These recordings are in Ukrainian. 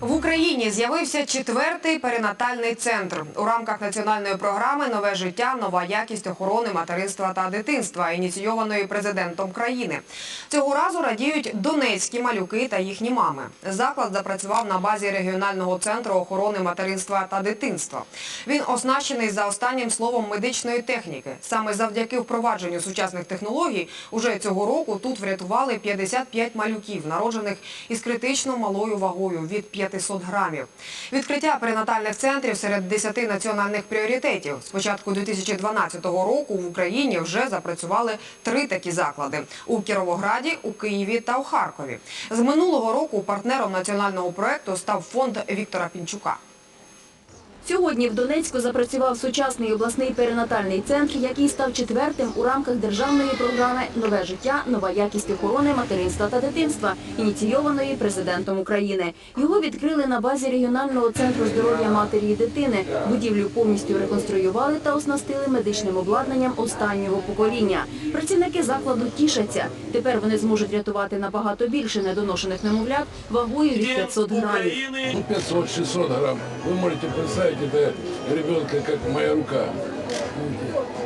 В Україні з'явився четвертий перинатальний центр у рамках національної програми Нове життя, нова якість охорони материнства та дитинства, ініційованої президентом країни. Цього разу радіють донецькі малюки та їхні мами. Заклад запрацював на базі регіонального центру охорони материнства та дитинства. Він оснащений за останнім словом медичної техніки. Саме завдяки впровадженню сучасних технологій уже цього року тут врятували 55 малюків, народжених із критично малою вагою від 500 грамів. Відкриття перинатальних центрів серед 10 національних пріоритетів. З початку 2012 року в Україні вже запрацювали три такі заклади – у Кіровограді, у Києві та у Харкові. З минулого року партнером національного проєкту став фонд Віктора Пінчука. Сьогодні в Донецьку запрацював сучасний обласний перинатальний центр, який став четвертим у рамках державної програми Нове життя, нова якість охорони материнства та дитинства, ініційованої президентом України. Його відкрили на базі регіонального центру здоров'я матері і дитини. Будівлю повністю реконструювали та оснастили медичним обладнанням останнього покоління. Працівники закладу тішаться. Тепер вони зможуть рятувати набагато більше недоношених немовлят вагою від 500 грамів. Ну, 500-600 грамм. Вы можете представить, это ребенка, как моя рука.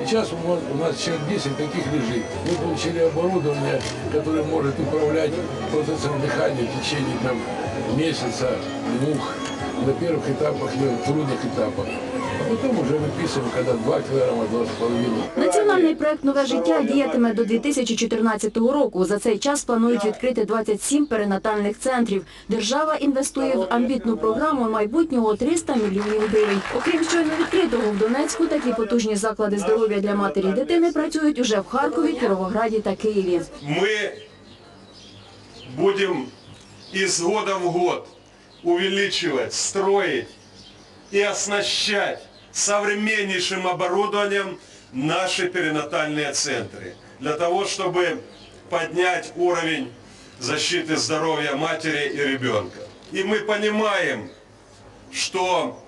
Сейчас у нас- человек 10 таких лежит. Мы получили оборудование, которое может управлять процессом дыхания в течение там, месяца, двух, на первых этапах и трудных этапах. А потом уже выписываем, когда 2 килограмма, 2,5. Національний проект «Нове життя» діятиме до 2014 року. За цей час планують відкрити 27 перинатальних центрів. Держава інвестує в амбітну програму майбутнього 300 мільйонів гривень. Окрім щойно відкритого в Донецьку, такі потужні заклади здоров'я для матері і дитини працюють уже в Харкові, Кіровограді та Києві. мы будем из года в год увеличивать, строить и оснащать Современнейшим оборудованием наши перинатальные центры. Для того, чтобы поднять уровень защиты здоровья матери и ребенка. И мы понимаем, что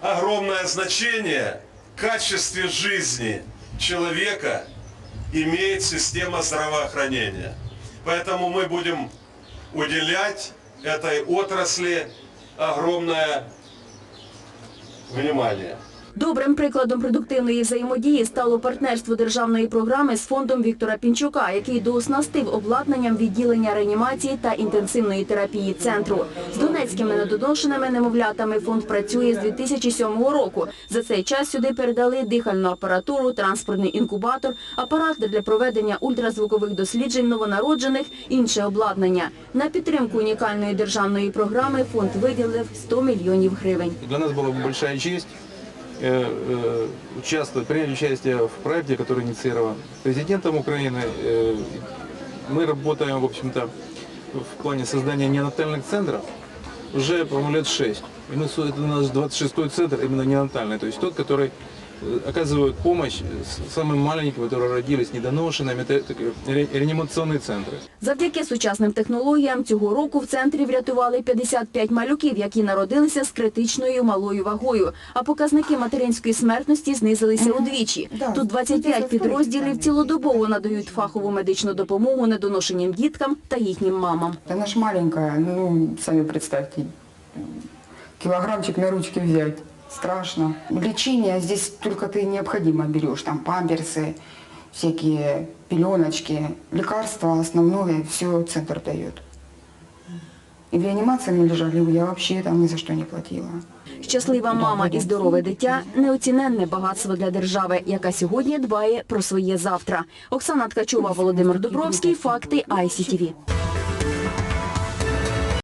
огромное значение в качестве жизни человека имеет система здравоохранения. Поэтому мы будем уделять этой отрасли огромное внимание. Добрим прикладом продуктивної взаємодії стало партнерство державної програми з фондом Віктора Пінчука, який дооснастив обладнанням відділення реанімації та інтенсивної терапії центру. З донецькими недоношеними немовлятами фонд працює з 2007 року. За цей час сюди передали дихальну апаратуру, транспортний інкубатор, апарат для проведення ультразвукових досліджень новонароджених, інше обладнання. На підтримку унікальної державної програми фонд виділив 100 мільйонів гривень. Для нас была бы большая честь э, э, Участвовать, принять участие в проекте, который инициирован президентом Украины. Э, Мы работаем, в общем-то, в плане создания неонатальных центров уже, по-моему, лет 6. И мы, это наш 26-й центр, именно неонатальный, то есть тот, который э, оказывает помощь с- самым маленьким, которые родились недоношенными, это такие ре- реанимационные центры. Завдяки сучасним технологіям цього року в центрі врятували 55 малюків, які народилися з критичною малою вагою, а показники материнської смертності знизилися удвічі. Тут 25 підрозділів цілодобово надають фахову медичну допомогу недоношеним діткам та їхнім мамам. Она ж маленькая, ну, сами представьте, килограммчик на ручки взять. Страшно. Лечение здесь только ты необходимо берешь, там памперсы, всякие пеленочки, лекарства основное, все центр дает. И в реанимации мы лежали, я вообще там ни за что не платила. Щаслива мама і здорове дитя – неоціненне багатство для держави, яка сьогодні дбає про своє завтра. Оксана Ткачова, Володимир Дубровський. Факти ICTV.